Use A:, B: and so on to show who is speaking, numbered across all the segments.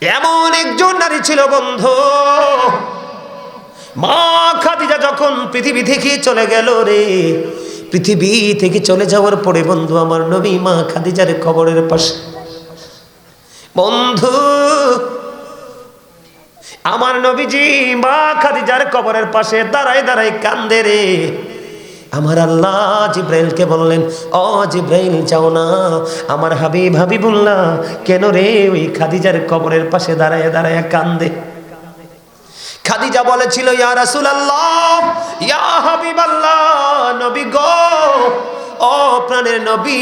A: এমন একজন নারী ছিল বন্ধু। মা খাদিজা যখন পৃথিবী থেকে চলে গেল রে, পৃথিবী থেকে চলে যাওয়ার পরে বন্ধু, আমার নবী মা খাদিজার কবরের পাশে। বন্ধু, আমার নবীজি মা খাদিজার কবরের পাশে দাঁড়ায় দাঁড়ায় কান্দে রে। আমার আল্লাহ জিব্রাইলকে বললেন, ও জিব্রাইল, যাও না। আমার হাবিব হাবিবুল্লাহ, কেন রে ওই খাদিজার কবরের পাশে দাঁড়ায় দাঁড়ায় কান্দে? খাদিজা বলেছিল, ইয়া রাসূলুল্লাহ, ইয়া হাবিবাল্লাহ, নবী গো ও প্রাণের নবী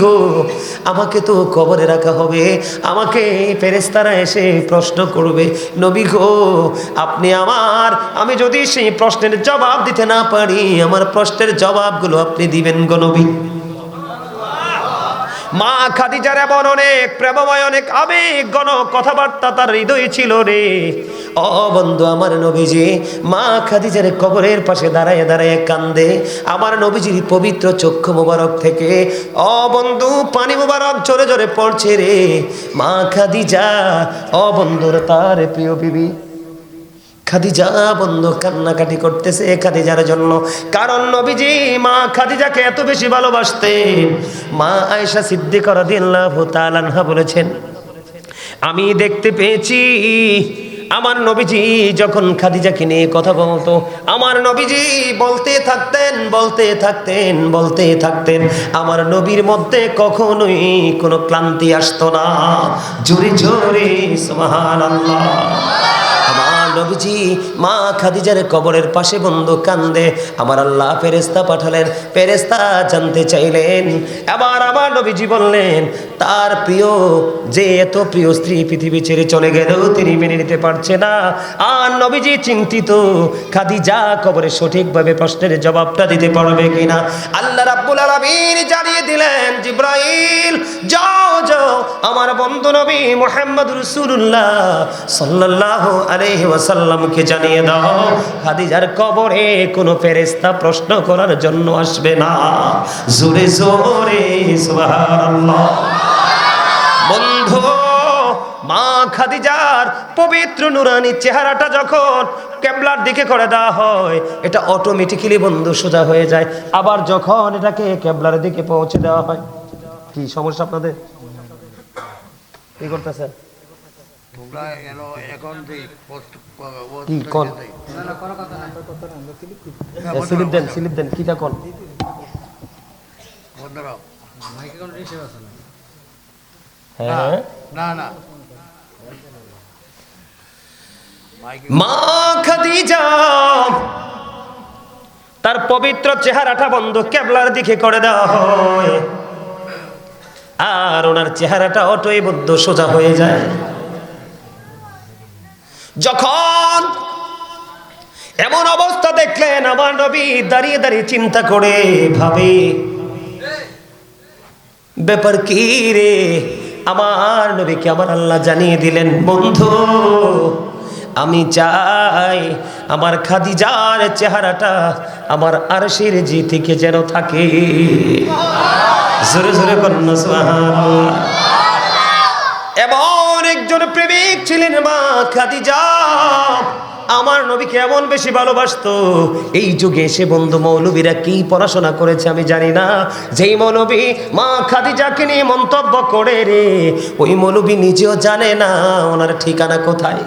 A: গো, আমাকে তো কবরে রাখা হবে। আমাকে ফেরেস্তারা এসে প্রশ্ন করবে, নবী গো, আপনি আমার, আমি যদি সেই প্রশ্নের জবাব দিতে না পারি, আমার প্রশ্নের জবাবগুলো আপনি দিবেন গো নবী। মা খাদিজার এমন অনেক প্রেমময়, অনেক আবেগ গণ কথাবার্তা তার হৃদয় ছিল রে। ও বন্ধু, আমার নবীজি মা খাদিজার কবরের পাশে দাঁড়ায় দাঁড়ায় কান্দে। আমার নবীজির পবিত্র চক্ষু মোবারক থেকে, ও বন্ধু, পানি মোবারক জোরে জোরে পড়ছে রে। মা খাদিজা, ও বন্ধুর তার প্রিয় বিবি খাদিজা বন্ধ কান্নাকাটি করতেছে খাদিজার জন্য। কারণ নবীজি মা খাদিজাকে এত বেশি ভালোবাসতেন। মা আয়েশা সিদ্দিক রাদিয়াল্লাহু তাআলা বলেছেন, আমি দেখতে পেয়েছি, আমার নবীজি যখন খাদিজাকে নিয়ে কথা বলতো, আমার নবীজি বলতে থাকতেন বলতে থাকতেন বলতে থাকতেন, আমার নবীর মধ্যে কখনোই কোনো ক্লান্তি আসতো না। জোরে জোরে, সুবহানাল্লাহ। নবীজি, মা খাদিজার কবরের পাশে বন্ধু কান্দে। আমার আল্লাহ ফেরেস্তা পাঠালেন। ফেরেস্তা জানতে চাইলেন। আবার আমার নবীজি বললেন, তার প্রিয়, যে এত প্রিয় স্ত্রী পৃথিবী ছেড়ে চলে গেলেও তিনি মেনে নিতে পারছে না। আর নবীজি চিন্তিত, খাদিজা কবরে সঠিকভাবে প্রশ্নের জবাবটা দিতে পারবে কিনা? আল্লাহ রাব্বুল আলামিন জানিয়ে দিলেন, জিব্রাইল, যাও যাও, আমার বন্ধু নবী মুহাম্মদ রাসূলুল্লাহ সাল্লাল্লাহু আলাইহি ওয়াসাল্লামকে জানিয়ে দাও, খাদিজার কবরে কোনো ফেরেশতা প্রশ্ন করার জন্য আসবে না। জোরে জোরে বন্ধু, মা খাদিজার পবিত্র নুরানি চেহারাটা যখন কেবলার দিকে করে দেওয়া হয়, এটা অটোমেটিক্যালি বন্ধু সোজা হয়ে যায়। আবার যখন এটাকে কেবলার দিকে পৌঁছে দেওয়া হয়, কি সমস্যা আপনাদের? কি করতেছেন?
B: তোমরা এলো এখন যে
A: কি কোন স্লিপ দেন স্লিপ দেন কিটা কোন হ্যাঁ।
B: না না
A: মা খাদিজা তার পবিত্র চেহারাটা বন্ধ কেবলার দিকে করে দেওয়া হয় আর ওনার চেহারাটা অটোই বদ্ধ সোজা হয়ে যায়। যখন এমন অবস্থা দেখলেন, আমার নবী দাঁড়িয়ে দাঁড়িয়ে চিন্তা করে ভাবে, ব্যাপার কি রে? আমার নবীকে আমার আল্লাহ জানিয়ে দিলেন, বন্ধু, আমি চাই আমার খাদিজার চেহারাটা আমার আরশের জি থেকে যেন থাকে। জোরে জোরে এমন একজন প্রেমিক ছিলেন মা খাদিজা। আমার নবীকে এমন বেশি ভালোবাসত? এই যুগে এসে বন্ধু মৌলবীরা কি পড়াশোনা করেছে আমি জানি না। যেই মৌলবী মা খাদিজাকে নিয়ে মন্তব্য করে রে, ওই মৌলবী নিজেও জানে না ওনার ঠিকানা কোথায়।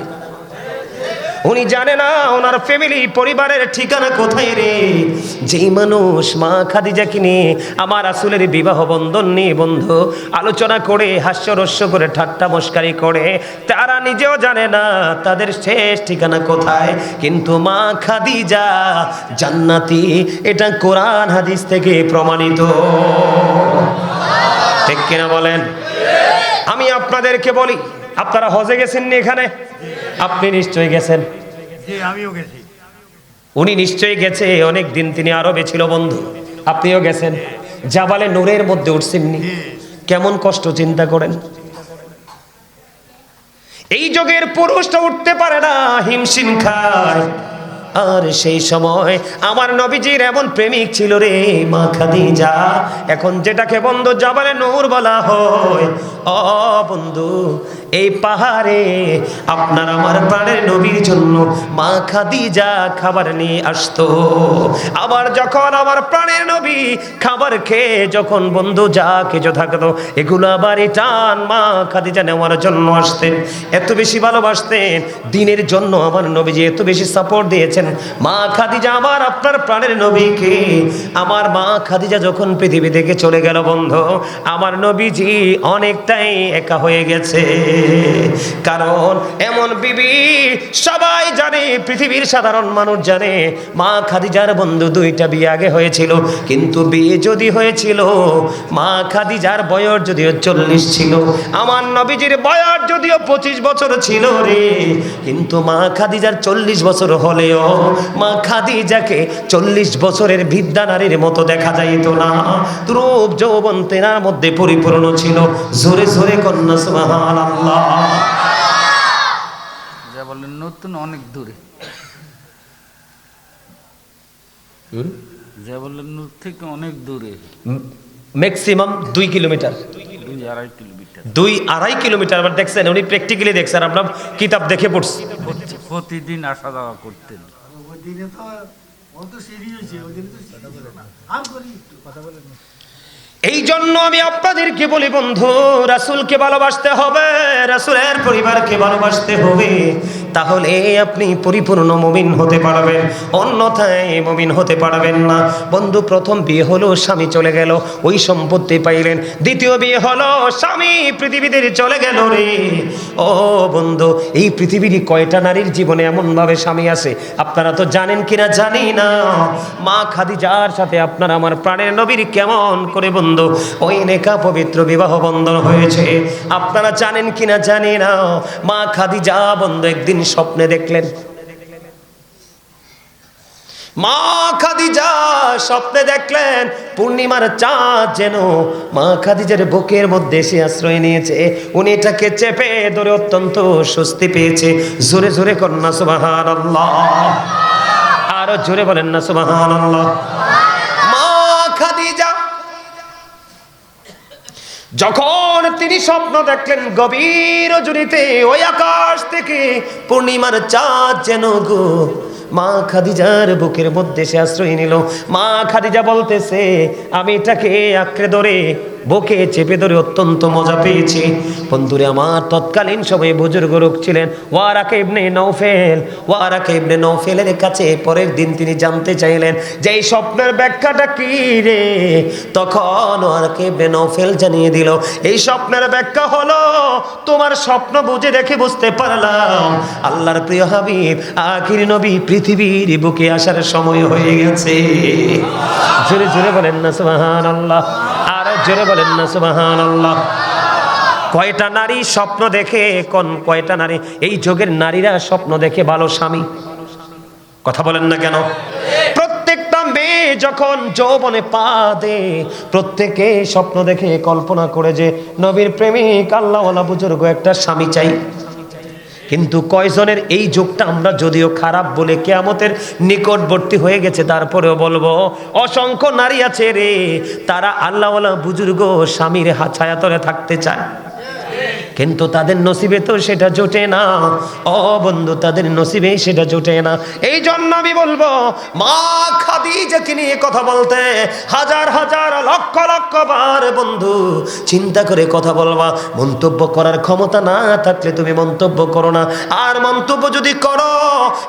A: উনি জানে না ওনার ফ্যামিলি পরিবারের ঠিকানা কোথায় রে? যেই মানুষ মা খাদিজাকে নিয়ে আমার আসলের বিবাহ বন্ধন নিয়ে বন্ধু, আলোচনা করে হাস্যরস্য করে, ঠাট্টা মস্কারি করে, তারা নিজেও জানে না তাদের শেষ ঠিকানা কোথায়। কিন্তু মা খাদিজা জান্নাতি, এটা কোরআন হাদিস থেকে প্রমাণিত। ঠিক কিনা বলেন? আমি আপনাদেরকে বলি আপনারা হজে গেছেন নি এখানে? আপনি নিশ্চয়ই গেছেন।
B: আমিও গেছি।
A: উনি নিশ্চয়ই গেছে অনেক দিন তিনি আরবে ছিল বন্ধু। আপনিও গেছেন। জাবালে নূরের মধ্যে উঠছেননি। কেমন কষ্ট চিন্তা করেন? এই যুগের পুরুষটা উঠতে পারে না হিমশিম খায়। আর সেই সময় আমার নবীজির এমন প্রেমিক ছিল রে, মা খাদিজা। এখন যেটাকে বন্ধু জাবালে নূর বলা হয়। অ, বন্ধু, এই পাহাড়ে আপনার আমার প্রাণের নবীর জন্য মা খাদিজা খাবার নিয়ে আসতো। আবার যখন আমার প্রাণের নবী খাবার খেয়ে যখন বন্ধু যা কিছু থাকতো, এগুলো আবার টান মা খাদিজা নেওয়ার জন্য আসতেন। এত বেশি ভালোবাসতেন। দিনের জন্য আমার নবীজি এত বেশি সাপোর্ট দিয়েছেন। মা খাদিজা আমার আপনার প্রাণের নবীকে। আমার মা খাদিজা যখন পৃথিবী থেকে চলে গেল, বন্ধু, আমার নবীজি অনেকটাই একা হয়ে গেছে। কারণ এমন বিবি সবাই পৃথিবীর সাধারণ মানুষ জানে, মা খাদিজার বন্ধু দুইটা বিয়ে আগে হয়েছিল, কিন্তু বিয়ে যদি হয়েছিল, মা খাদিজার বয়স যদিও চল্লিশ ছিল, আমার নবীজির বয়স যদিও পঁচিশ বছর ছিল রে, কিন্তু মা খাদিজার চল্লিশ বছর হলেও, মা খাদিজাকে চল্লিশ বছরের বিদ্যা নারীর মতো দেখা যাইত না। রূপ যৌবন তেনার মধ্যে পরিপূর্ণ ছিল, জোরে জোরে কন্যা সুবহান আল্লাহ
C: যা বললেন নতুন অনেক দূরে। যা বললেন নূর থেকে অনেক দূরে।
A: ম্যাক্সিমাম দুই কিলোমিটার।
C: দুই আড়াই কিলোমিটার।
A: দুই আড়াই কিলোমিটার আবার দেখছেন উনি প্র্যাকটিক্যালি দেখছেন আমরা কিতাব দেখে পড়ছি।
C: প্রতি- প্রতিদিন আসা যাওয়া করতেন।
D: ওই দিনে তো সিঁড়ি হয়েছে ওই দিনে তো কথা বলেন না।
A: এই জন্য আমি আপনাদেরকে বলি বন্ধু রাসুলকে ভালোবাসতে হবে রাসুলের পরিবারকে ভালোবাসতে হবে। তাহলে আপনি পরিপূর্ণ মুমিন হতে পারবেন, অন্যথায় মুমিন হতে পারবেন না। বন্ধু, প্রথম বিয়ে হলো, স্বামী চলে গেল, ওই সম্পত্তি পাইলেন। দ্বিতীয় বিয়ে হলো, স্বামী পৃথিবীতে চলে গেল রে। ও বন্ধু, এই পৃথিবীর কয়টা নারীর জীবনে এমনভাবে স্বামী আছে? আপনারা তো জানেন কিনা? জানি না। মা খাদিজার সাথে আপনার আমার প্রাণের নবীর কেমন করে বন্ধু? ওই নেকা পবিত্র বিবাহ বন্ধন হয়েছে। আপনারা জানেন কিনা? জানি না। মা খাদিজা বন্ধু একদিন স্বপ্নে দেখলেন। মা খাদিজা স্বপ্নে দেখলেন, পূর্ণিমার চাঁদ যেন মা খাদিজার বুকের মধ্যে এসে আশ্রয় নিয়েছে। উনি এটাকে চেপে ধরে অত্যন্ত স্বস্তি পেয়েছে। জোরে জোরে কন্যা সুবাহান আরও জোরে বলেন না সুবাহান মা খাদিজা, যখন তিনি স্বপ্ন দেখলেন গভীর জুড়িতে ওই আকাশ থেকে পূর্ণিমার চাঁদ যেন গো। মা খাদিজার বুকের মধ্যে সে আশ্রয় নিল। মা খাদিজা বলতেছে, আমি এটাকে আঁকড়ে ধরে বুকে চেপে ধরে অত্যন্ত মজা পেয়েছি। বন্ধুরে, আমার তৎকালীন সময়ে বুজুর্গ লোক ছিলেন। ওয়ারাকে ইবনে নৌফেল ওয়ারাকে ইবনে নৌফেলের কাছে পরের দিন তিনি জানতে চাইলেন যে এই স্বপ্নের ব্যাখ্যাটা কি রে? তখন ওয়ারাকে ইবনে নৌফেল জানিয়ে দিল, এই স্বপ্নের ব্যাখ্যা হলো, তোমার স্বপ্ন বুঝে দেখে বুঝতে পারলাম। আল্লাহর প্রিয় হাবিব, আখির নবী পৃথিবীর বুকে আসার সময় হয়ে গেছে। জোরে জোরে বলেন না, সুবহানাল্লাহ। আর জোরে বলেন না, সুবহানাল্লাহ। কয়টা নারী স্বপ্ন দেখে, কোন কয়টা নারী? এই যুগের নারীরা স্বপ্ন দেখে ভালো স্বামী। কথা বলেন না কেন? প্রত্যেকটা মেয়ে যখন যৌবনে পা দে, প্রত্যেকে স্বপ্ন দেখে কল্পনা করে যে, নবীর প্রেমিক, আল্লাহওয়ালা বুজুর্গ একটা স্বামী চাই। কিন্তু কয়জনের এই যুগটা আমরা যদিও খারাপ বলে কেয়ামতের নিকটবর্তী হয়ে গেছে, তারপরেও বলব, অসংখ্য নারী আছে রে, তারা আল্লাহওয়ালা বুজুর্গ স্বামীর হাছায়াতরে থাকতে চায়। কিন্তু তাদের নসিবে তো সেটা জোটে না। ও বন্ধু, তাদের নসিবে সেটা জোটে না। এই জন্য আমি বলব, মা খাদি খাদিজাকে নিয়ে কথা বলতে হাজার হাজার লক্ষ লক্ষ বার বন্ধু চিন্তা করে কথা বলবা। মন্তব্য করার ক্ষমতা না থাকলে তুমি মন্তব্য করো না। আর মন্তব্য যদি করো,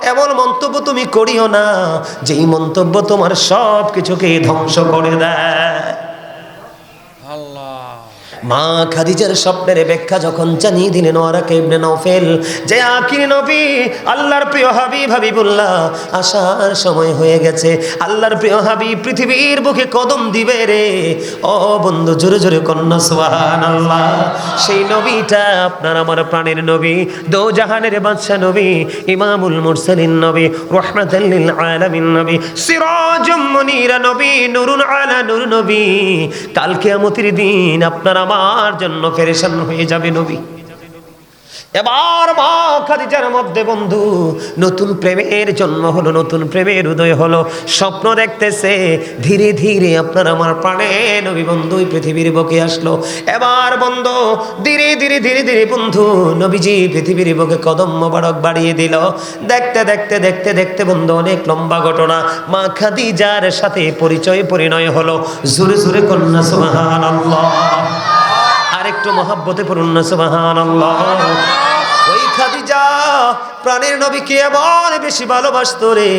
A: এমন মন্তব্য তুমি করিও না, যেই মন্তব্য তোমার সব কিছুকে ধ্বংস করে দেয়। মা খাদিজার স্বপ্নের ব্যাখ্যা যখন জানিয়ে দিলেন ওয়ারাকে ইবনে নওফেল? যে আখির নবী, আল্লাহর প্রিয় হাবিব হাবিবুল্লাহ, আসার সময় হয়ে গেছে। আল্লাহর প্রিয় হাবিব পৃথিবীর বুকে কদম দিবে রে। ও বন্ধু, জোরে জোরে কন্যা, সুবহানাল্লাহ। সেই নবীটা আপনার আমার প্রাণের নবী দো জাহানের বাদশা নবী, ইমামুল মুরসালিন নবী, রহমাতাল লিল আলামিন নবী, সিরাজুম মুনিরা নবী, নুরুন আলা নূর নবী। কাল কিয়ামতের দিন আপনার আমার জন্য ফেরেশান হয়ে যাবে নবী। এবার মা খাদিজার মধ্যে বন্ধু, নতুন প্রেমের জন্ম হলো, নতুন প্রেমের উদয় হলো। স্বপ্ন দেখতেছে, ধীরে ধীরে আপনার আমার প্রাণে নবী বন্ধু পৃথিবীর বুকে আসলো। এবার বন্ধু, ধীরে ধীরে ধীরে ধীরে বন্ধু, নবীজি পৃথিবীর বুকে কদম মোবারক বাড়িয়ে দিল। দেখতে দেখতে দেখতে দেখতে বন্ধু, অনেক লম্বা ঘটনা। মা খাদিজার সাথে পরিচয় পরিণয় হলো। জোরে জোরে কন্যা, সুবহানাল্লাহ। আর একটু মহাব্বতে পড়ুন না খাদিজা প্রাণের নবীকে এমন বেশি ভালোবাসতো রে?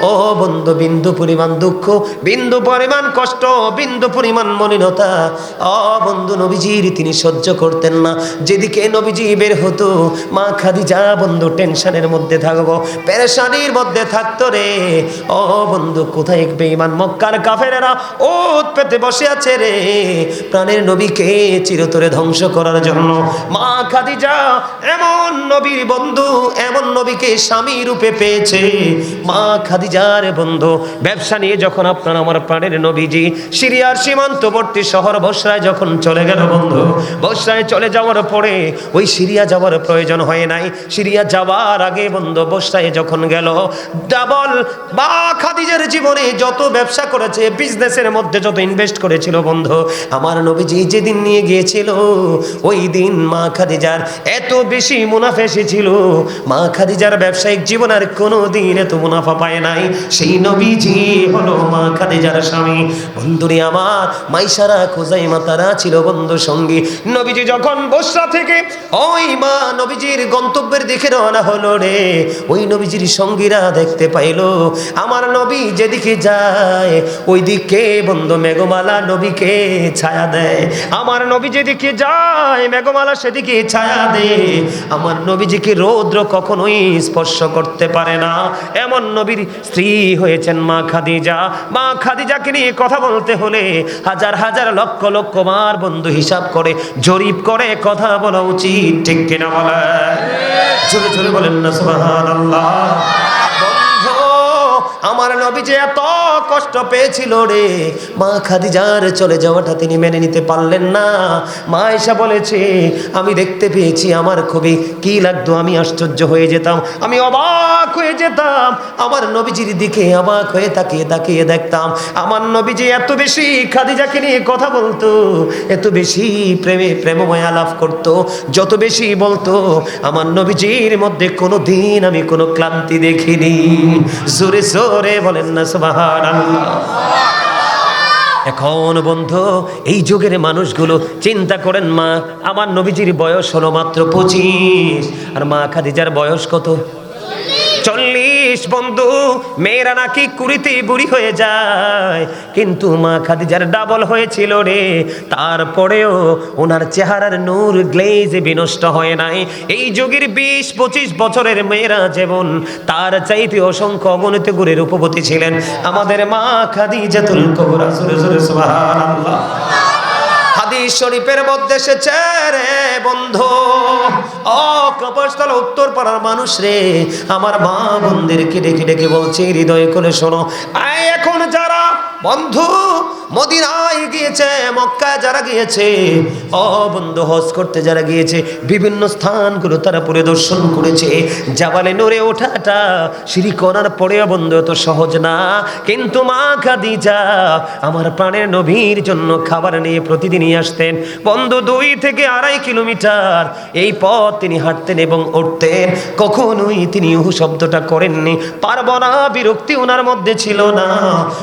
A: ও বন্ধু, বিন্দু পরিমাণ দুঃখ, বিন্দু পরিমাণ কষ্ট, বিন্দু পরিমাণ মলিনতা। ও বন্ধু, নবীজির তিনি সহ্য করতেন না। যেদিকে নবীজি বের হতো, মা খাদিজা বন্ধু টেনশনের মধ্যে থাকব, পেরেশানির মধ্যে থাকতো রে। ও বন্ধু, কোথায় বেঈমান মক্কার কাফেরেরা ওত পেতে বসে আছে রে? প্রাণের নবীকে চিরতরে ধ্বংস করার জন্য মা খাদিজা এমন নবীর বন্ধু এমন নবীকে স্বামী রূপে পেয়েছে। মা খাদিজার বন্ধু, ব্যবসা নিয়ে যখন আপনার আমার প্রাণের নবীজি সিরিয়ার সীমান্তবর্তী শহর বসরায় যখন চলে গেল বন্ধু, বসরায় চলে যাওয়ার পরে ওই সিরিয়া যাওয়ার প্রয়োজন হয় নাই। সিরিয়া যাওয়ার আগে বন্ধু, বসরায় যখন গেল, ডাবল মা খাদিজার জীবনে যত ব্যবসা করেছে বিজনেসের মধ্যে যত ইনভেস্ট করেছিল বন্ধু, আমার নবীজি যেদিন নিয়ে গিয়েছিল, ওই দিন মা খাদিজার এত বেশি মুনাফা এসেছিল। মা খাদিজার ব্যবসায়িক জীবন আর কোনো দিন এত মুনাফা পায় নাই। সেই নবীজি হলো মা খাদিজার স্বামী। বন্ধুরে আমার মাইসারা খোজাই মাতারা ছিল বন্ধু সঙ্গী। নবীজি যখন বসরা থেকে ওই মা নবীজির গন্তব্যের দিকে রওনা হলো রে, ওই নবীজির সঙ্গীরা দেখতে পাইলো, আমার নবী যেদিকে যায় ওই দিকে বন্ধু মেঘমালা নবীকে ছায়া দেয়। আমার নবী যেদিকে যায়, মেঘমালা সেদিকে ছায়া দেয়। আমার নবীজিকে রৌদ্র কখনোই স্পর্শ করতে পারে না। এমন নবীর স্ত্রী হয়েছেন মা খাদিজা। মা খাদিজাকে নিয়ে কথা বলতে হলে হাজার হাজার লক্ষ লক্ষ মার বন্ধু হিসাব করে, জরিপ করে কথা বলা উচিত, ঠিক কিনা বলে জোরে জোরে বলেন না, সুবহানাল্লাহ। আমার নবী যে এত কষ্ট পেয়েছিল রে, মা খাদিজার চলে যাওয়াটা তিনি মেনে নিতে পারলেন না। মা এসা বলেছে, আমি দেখতে পেয়েছি, আমার খুবই কি লাগতো, আমি আশ্চর্য হয়ে যেতাম, আমি অবাক হয়ে যেতাম। আমার নবীজির দিকে অবাক হয়ে তাকিয়ে তাকিয়ে দেখতাম। আমার নবীজি এত বেশি খাদিজাকে নিয়ে কথা বলতো, এত বেশি প্রেমে, প্রেমময় আলাপ করতো, যত বেশি বলতো, আমার নবীজির মধ্যে কোনো দিন আমি কোনো ক্লান্তি দেখিনি। জোরে জোরে বলেন না, সুবহানাল্লাহ। এখন বন্ধু, এই যুগের মানুষগুলো চিন্তা করেন মা, আমার নবীজির বয়স হলো মাত্র পঁচিশ, আর মা খাদিজার বয়স কত? চল্লিশ। বন্ধু, মেয়েরা নাকি কুড়িতে বুড়ি হয়ে যায়। কিন্তু মা খাদিজার ডাবল হয়েছিল রে। তারপরেও ওনার চেহারার নূর গ্লেজ বিনষ্ট হয় নাই। এই যুগের বিশ, পঁচিশ বছরের মেয়েরা যেমন, তার চাইতে অসংখ্য অগণিত গুণের উপপতি ছিলেন। আমাদের মা খাদিজাতুল কুবরা সুরে সুরে শরীফের মধ্যে এসেছে রে বন্ধু। ও কপরস্থল উত্তর পাড়ার মানুষ রে, আমার মা বোনদেরকে ডেকে ডেকে বলছে, হৃদয় করে শোনো। আয় এখন যারা, বন্ধু মদিনায় গিয়েছে, মক্কায় যারা গিয়েছে, ও বন্ধু, হজ করতে যারা গিয়েছে, বিভিন্ন স্থানগুলো তারা পরিদর্শন করেছে। জাবালে নড়ে ওঠাটা, সিঁড়ি করার পরেও বন্ধু, এত সহজ না। কিন্তু মা খাদিজা, আমার প্রাণের নবীর জন্য খাবার নিয়ে প্রতিদিনই আসতেন। বন্ধু, দুই থেকে আড়াই কিলোমিটার, এই পথ তিনি হাঁটতেন এবং উঠতেন। কখনোই তিনি উহু শব্দটা করেননি। পারব না, বিরক্তি ওনার মধ্যে ছিল না।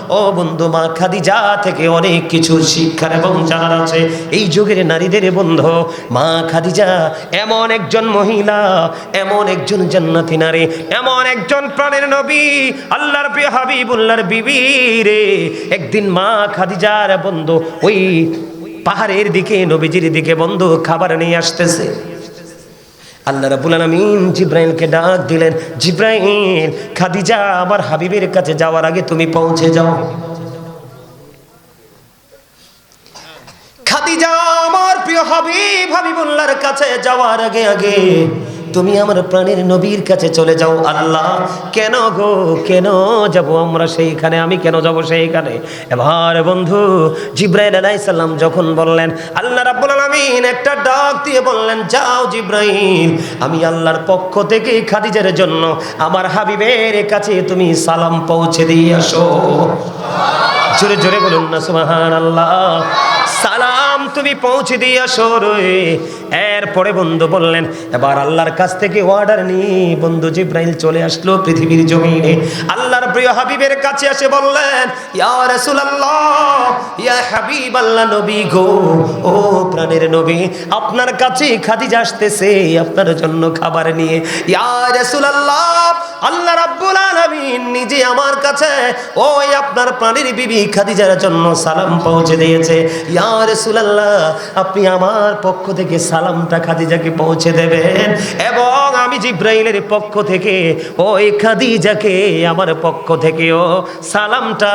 A: ও বন্ধু, মা খাদিজা থেকে অনেক কিছু শিক্ষার এবং জানার আছে। এই যুগের নারীদের বন্ধু। মা খাদিজা, এমন একজন মহিলা, এমন একজন জান্নাতি নারী, এমন একজন প্রাণের নবী, আল্লাহর হাবিবুল্লাহর বিবি রে। একদিন মা খাদিজার বন্ধু ওই পাহাড়ের দিকে, নবীজির দিকে বন্ধু খাবার নিয়ে আসতেছে। আল্লাহ রাবুল আলমিন জিব্রাইলকে ডাক দিলেন, জিব্রাইল, খাদিজা আমার হাবিবের কাছে যাওয়ার আগে তুমি পৌঁছে যাও। খাদিজা আমার প্রিয় হাবিব, হাবিবুল্লাহর কাছে যাওয়ার আগে আগে তুমি আমার প্রাণের নবীর কাছে চলে যাও। আল্লাহ, কেন গো, কেন যাব আমরা সেইখানে? আমি কেন যাব সেইখানে? এবার বন্ধু, জিব্রাইল আলাইসাল্লাম যখন বললেন, আল্লাহ রাব্বুল আলামিন একটা ডাক দিয়ে বললেন, যাও জিব্রাইল, আমি আল্লাহর পক্ষ থেকে খাদিজার জন্য আমার হাবিবের কাছে তুমি সালাম পৌঁছে দিয়ে আসো। জোরে জোরে বলুন না সুবাহান আল্লাহ সালাম তুমি পৌঁছে দিয়ে আসো এরপরে বন্ধু বললেন, এবার আল্লাহর কাছ থেকে অর্ডার নিয়ে বন্ধু জিব্রাইল চলে আসলো পৃথিবীর জমিনে। আল্লাহর প্রিয় হাবিবের কাছে এসে বললেন, ইয়া রাসূলুল্লাহ, ইয়া হাবিব আল্লাহ নবী গো, ও প্রাণের নবী, আপনার কাছে খাদিজা আসতেছে, আপনার জন্য খাবার নিয়ে। ইয়া রাসূলুল্লাহ, আল্লাহ রাব্বুল আলামিন নিজে আমার কাছে, ওই আপনার প্রাণের বিবি খাদিজার জন্য সালাম পৌঁছে দিয়েছে। ইয়া রাসূলুল্লাহ, আপনি আমার পক্ষ থেকে সালামটা খাদিজাকে পৌঁছে দেবেন। এবং আমি জিব্রাইলের পক্ষ থেকে, ওই খাদিজাকে আমার পক্ষ থেকেও সালামটা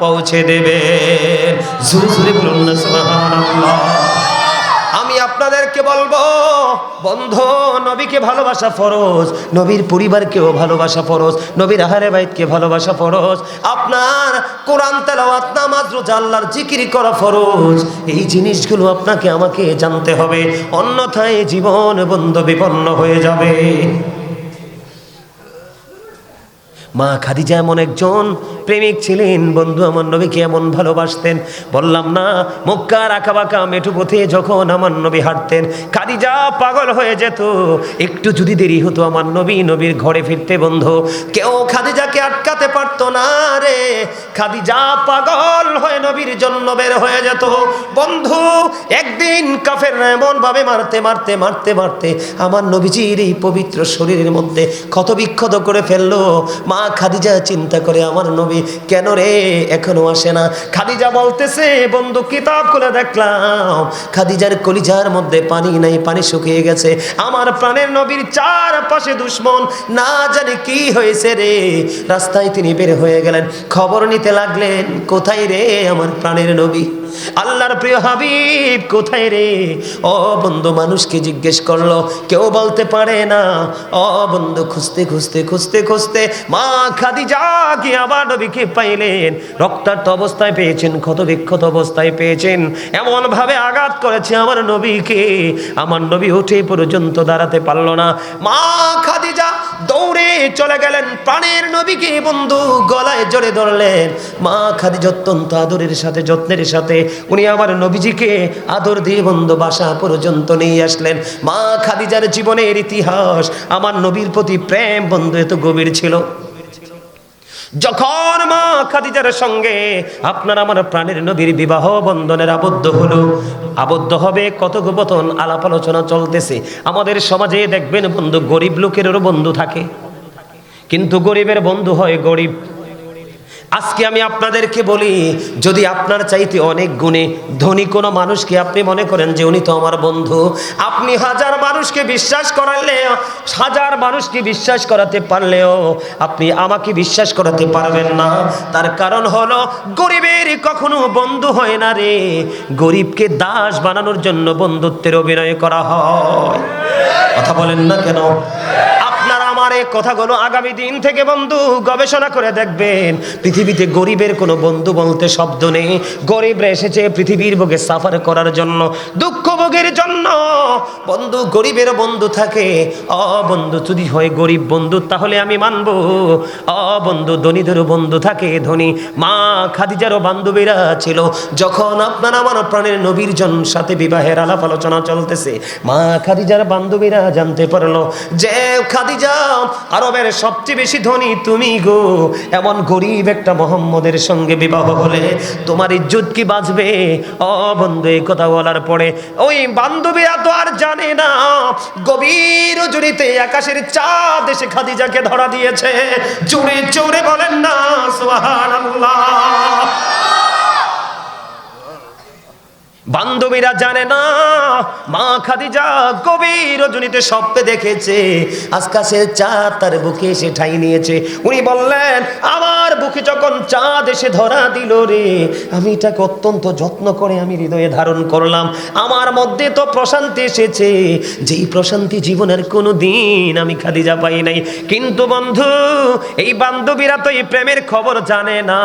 A: পৌঁছে দেবেন। সুরে বলুন না, সুবহানাল্লাহ। আমি আপনাদেরকে বলব, বন্ধ, নবীকে ভালোবাসা ফরজ, নবীর পরিবারকেও ভালোবাসা ফরজ, নবীর আহারে বাইতকে ভালোবাসা ফরজ, আপনার কোরআন তেলাওয়াত, নামাজ, রোজা, আল্লাহর জিকির করা ফরজ। এই জিনিসগুলো আপনাকে, আমাকে জানতে হবে, অন্যথায় জীবন বন্ধ বিপন্ন হয়ে যাবে। মা খাদিজা এমন একজন প্রেমিক ছিলেন। বন্ধু, আমার নবীকে এমন ভালোবাসতেন। বললাম, না, মক্কার আঁকা বাঁকা মেঠু পথে যখন আমার নবী হাঁটতেন, খাদিজা পাগল হয়ে যেত। একটু যদি দেরি হতো আমার নবী নবীর ঘরে ফিরতে, বন্ধু। কেউ খাদিজাকে আটকাতে পারতো না রে। খাদিজা পাগল হয়ে নবীর জন্য বের হয়ে যেত। বন্ধু, একদিন কাফের এমন ভাবে মারতে মারতে মারতে মারতে আমার নবীজির এই পবিত্র শরীরের মধ্যে ক্ষত বিক্ষত করে ফেলল। মা খাদিজা চিন্তা করে আমার নবী কেন রে? এখনও আসে না। খাদিজা বলতেছে, বন্ধু, কিতাব খুলে দেখলাম। খাদিজার কলিজার মধ্যে পানি নাই, পানি শুকিয়ে গেছে। আমার প্রাণের নবীর চার পাশে দুশ্মন। না জানি কি হয়েছে রে। রাস্তায় তিনি বের হয়ে গেলেন। খবর নিতে লাগলেন, কোথায় রে আমার প্রাণের নবী? আল্লাহর প্রিয় হাবিব কোথায় রে? ও বন্ধু মানুষকে জিজ্ঞেস করল, কেউ বলতে পারে না। ও বন্ধু খুঁজতে খুঁজতে খুঁজতে খুঁজতে মা খাদিজা কি আবার নবীকে পাইলেন? রক্তাক্ত অবস্থায় পেয়েছেন ক্ষত বিক্ষত অবস্থায় পেয়েছেন। এমন ভাবে আঘাত করেছে আমার নবীকে। আমার নবী উঠে পর্যন্ত দাঁড়াতে পারল না। মা খাদিজা দৌড়ে চলে গেলেন, প্রাণের নবীকে বন্ধু গলায় জড়ে ধরলেন। মা খাদিজা অত্যন্ত আদরের সাথে, যত্নের সাথে উনি আমার নবীজিকে আদর দিয়ে বন্ধু বাসা পর্যন্ত নিয়ে আসলেন। মা খাদিজার জীবনের ইতিহাস, আমার নবীর প্রতি প্রেম বন্ধু এত গভীর ছিল। যখন মা খাদিজার সঙ্গে আপনার আমার প্রাণের নবীর বিবাহ বন্ধনের আবদ্ধ হলো, আবদ্ধ হবে কত গোপতন আলাপ আলোচনা চলতেছে। আমাদের সমাজে দেখবেন বন্ধু গরিব লোকেরও বন্ধু থাকে। কিন্তু গরিবের বন্ধু হয় গরিব। আজকে আমি আপনাদেরকে বলি, যদি আপনার চাইতে অনেক গুণে ধনী কোনো মানুষকে আপনি মনে করেন যে উনি তো আমার বন্ধু, আপনি হাজার মানুষকে বিশ্বাস করালেও, হাজার মানুষকে বিশ্বাস করাতে পারলেও আপনি আমাকে বিশ্বাস করাতে পারবেন না। তার কারণ হলো, গরিবের কখনো বন্ধু হয় না রে। গরিবকে দাস বানানোর জন্য বন্ধুত্বের অভিনয় করা হয়। কথা বলেন না কেন? আমার এই কথাগুলো আগামী দিন থেকে বন্ধু গবেষণা করে দেখবেন। পৃথিবীতে গরিবের কোনো বন্ধু বলতে শব্দ নেই। গরিবরা এসেছে পৃথিবীর বুকে সাফার করার জন্য, দুঃখ ভোগের জন্য। বন্ধু গরিবের বন্ধু থাকে। অ বন্ধু, যদি হয় গরিব বন্ধু, তাহলে আমি মানব। অ বন্ধু ধনীদেরও বন্ধু থাকে ধনী। মা খাদিজারও বান্ধবীরা ছিল। যখন আপনার আমার প্রাণের নবীর জন সাথে বিবাহের আলাপ আলোচনা চলতেছে, মা খাদিজার বান্ধবীরা জানতে পারল যে খাদিজা আরবের সবচেয়ে বেশি ধনী তুমি গো। এমন গরিব একটা মোহাম্মদের সঙ্গে বিবাহ হলে তোমার ইজ্জত কি বাঁচবে? ও বন্ধু, এই কথা বলার পরে ওই বান্ধবীরা তো আর জানে না। গভীর জুড়িতে আকাশের চাঁদ এসে খাদিজাকে ধরা দিয়েছে। জোরে জোরে বলেন না, সুবহানাল্লাহ। বান্ধবীরা জানে না, মা খাদিজা গভীর রজনীতে স্বপ্নে দেখেছে আজকাশের চাঁদ তার বুকে এসে ঠাই নিয়েছে। উনি বললেন, আমার বুকে যখন চাঁদ এসে ধরা দিল রে, আমি এটাকে অত্যন্ত যত্ন করে আমি হৃদয়ে ধারণ করলাম। আমার মধ্যে তো প্রশান্তি এসেছে, যেই প্রশান্তি জীবনের কোনো দিন আমি খাদিজা পাই নাই। কিন্তু বন্ধু, এই বান্ধবীরা তো এই প্রেমের খবর জানে না।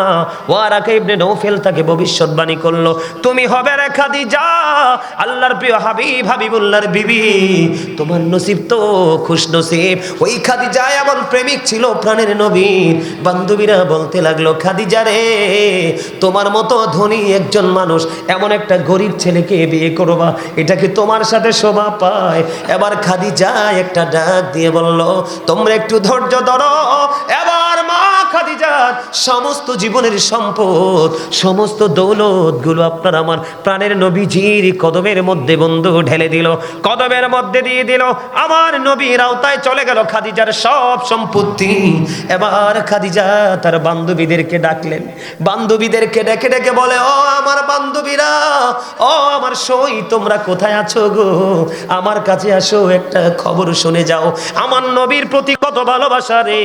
A: ওয়ারাকে ইবনে নৌফেল তাকে ভবিষ্যৎবাণী করল, তুমি হবে রে খাদিজা, আল্লাহর প্রিয় হাবিব, হাবিবুল্লাহর বিবি, তোমার নসিব তো খুশ নসিব। ওই খাদিজা এমন প্রেমিক ছিল প্রাণের নবী। বান্ধবীরা বলতে লাগল, খাদিজা রে, তোমার মতো ধনী একজন মানুষ, এমন একটা গরিব ছেলেকে বিয়ে করবা, এটা কি তোমার সাথে শোভা পায়? এবার খাদিজা একটা ডাক দিয়ে বলল, তোমরা একটু ধৈর্য ধরো। এবার সমস্ত জীবনের সম্পদ, সমস্ত দৌলতগুলো আপনার আমার প্রাণের নবীজির কদমের মধ্যে বন্ধু ঢেলে দিল, কদমের মধ্যে দিয়ে দিল। আমার নবীর আওতায় চলে গেল খাদিজার সব সম্পত্তি। এবার খাদিজা তার বান্ধবীদেরকে ডাকলেন। বান্ধবীদেরকে ডেকে ডেকে বলে, ও আমার বান্ধবীরা, ও আমার সই, তোমরা কোথায় আছো গো? আমার কাছে আসো, একটা খবর শুনে যাও। আমার নবীর প্রতি কত ভালোবাসা রে।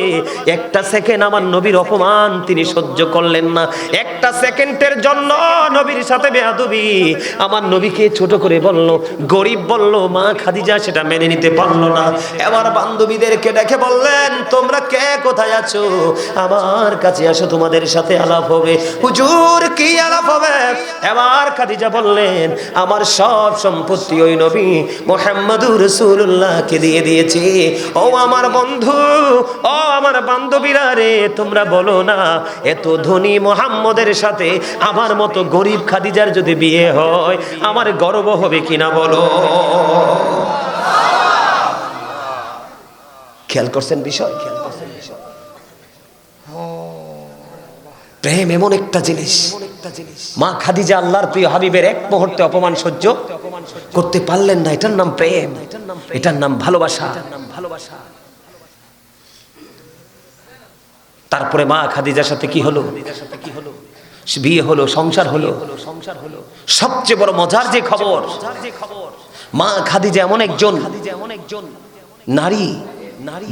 A: একটা সেকেন্ড আমার নবীর অপমান তিনি সহ্য করলেন না। একটা সেকেন্ডের জন্য নবীর সাথে বেয়াদবি। আমার নবীকে ছোট করে বলল, গরিব বলল, মা খাদিজা সেটা মেনে নিতে পারল না। এবার বান্ধবীদেরকে ডেকে বললেন, তোমরা কে? কোথায় আছো? আমার কাছে আসো, তোমাদের সাথে আলাপ হবে। হুজুর, কি আলাপ হবে? এবার খাদিজা বললেন, আমার সব সম্পত্তি ওই নবী মোহাম্মদুর রসুল্লাহকে দিয়ে দিয়েছে। ও আমার বন্ধু, ও আমার বান্ধবীরা রে, তোমরা বলো না। এত ধনী মোহাম্মদের সাথে আমার মতো গরিব খাদিজার যদি বিয়ে হয়, আমার গর্ব হবে কিনা বলো? খেয়াল করছেন বিষয়? খেয়াল করছেন বিষয়। প্রেম এমন একটা জিনিস। মা খাদিজা আল্লাহর প্রিয় হাবিবের এক মুহূর্তে অপমান সহ্য করতে পারলেন না। এটার নাম প্রেম। এটার নাম ভালোবাসা। ভালোবাসা তারপরে মা খাদিজার সাথে কি হলো? বিয়ে হলো, সংসার হলো। সংসার হলো সবচেয়ে বড় মজার যে খবর, মা খাদিজা এমন একজন নারী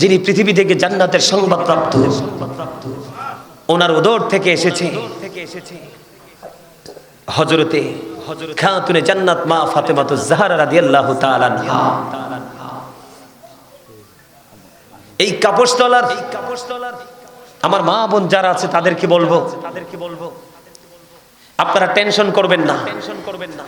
A: যিনি পৃথিবী থেকে জান্নাতের সংবাদ প্রাপ্ত। ওনার উদর থেকে এসেছে। হজরতে খাতুনে জান্নাত মা ফাতেমাতু জাহরা রাদিয়াল্লাহু তাআলা এই কাপড়তলার এই কাপড়তলার আমার মা বোন যারা আছে তাদেরকে বলব। তাদেরকে বলব। আপনারা টেনশন করবেন না। টেনশন করবেন না।